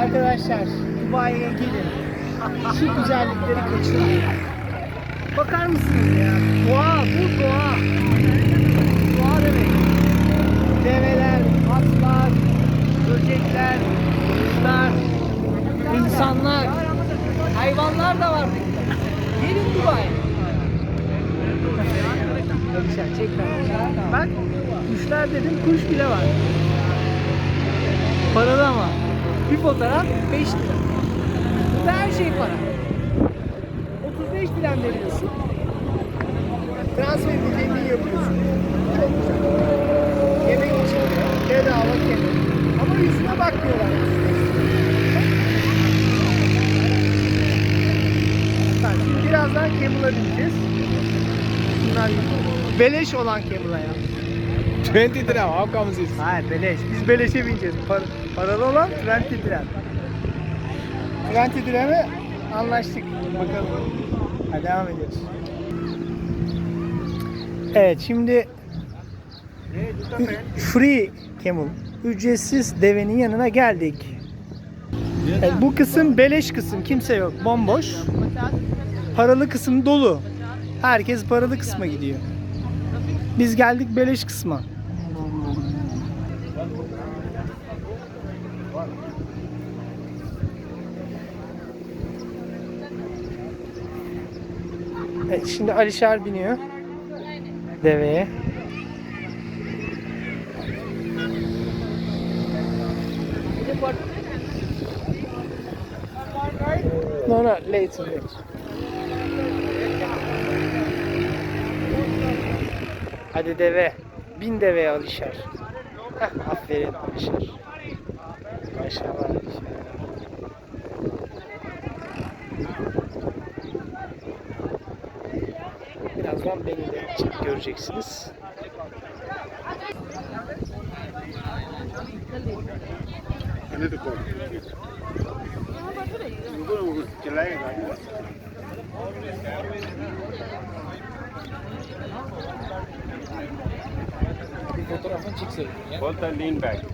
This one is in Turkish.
Arkadaşlar Dubai'ye gelin. Şu güzellikleri kaçırmayın. Bakar mısınız ya? Doğa, bu doğa. Doğa demek. Develer, atlar, böcekler, kuşlar, insanlar, hayvanlar da var. Gelin Dubai. Arkadaşlar çek ben. Bak kuşlar dedim kuş bile var. Paralı ama. Bir fotoğraf 5 lira. Burada her şey para. 35 bilen veriyorsun. Transfer ödemeni yapıyorsun. Çok güzel. Yemek için bedava yemek. Ama yüzüne bakmıyorlar. Birazdan Camel'a bineceğiz. Bunlar beleş olan Camel'a ya. 20 dirham, how comes this? Hayır beleş. Biz beleşe bineceğiz. Par paralı olan 20 dirhem. 20 dirhem'e anlaştık. Bakalım. Hadi devam ediyoruz. Evet şimdi free camel. Ücretsiz devenin yanına geldik. Evet, bu kısım beleş kısım. Kimse yok. Bomboş. Paralı kısım dolu. Herkes paralı kısma gidiyor. Biz geldik beleş kısma. Şimdi Alişar biniyor. Deveye. No, no, later. Hadi deve. Bin deveye Alişar. Heh, aferin Alişar. Maşallah Alişar. Birazdan beni de göreceksiniz. Bir fotoğrafını çekseydin ya. Both are lean back.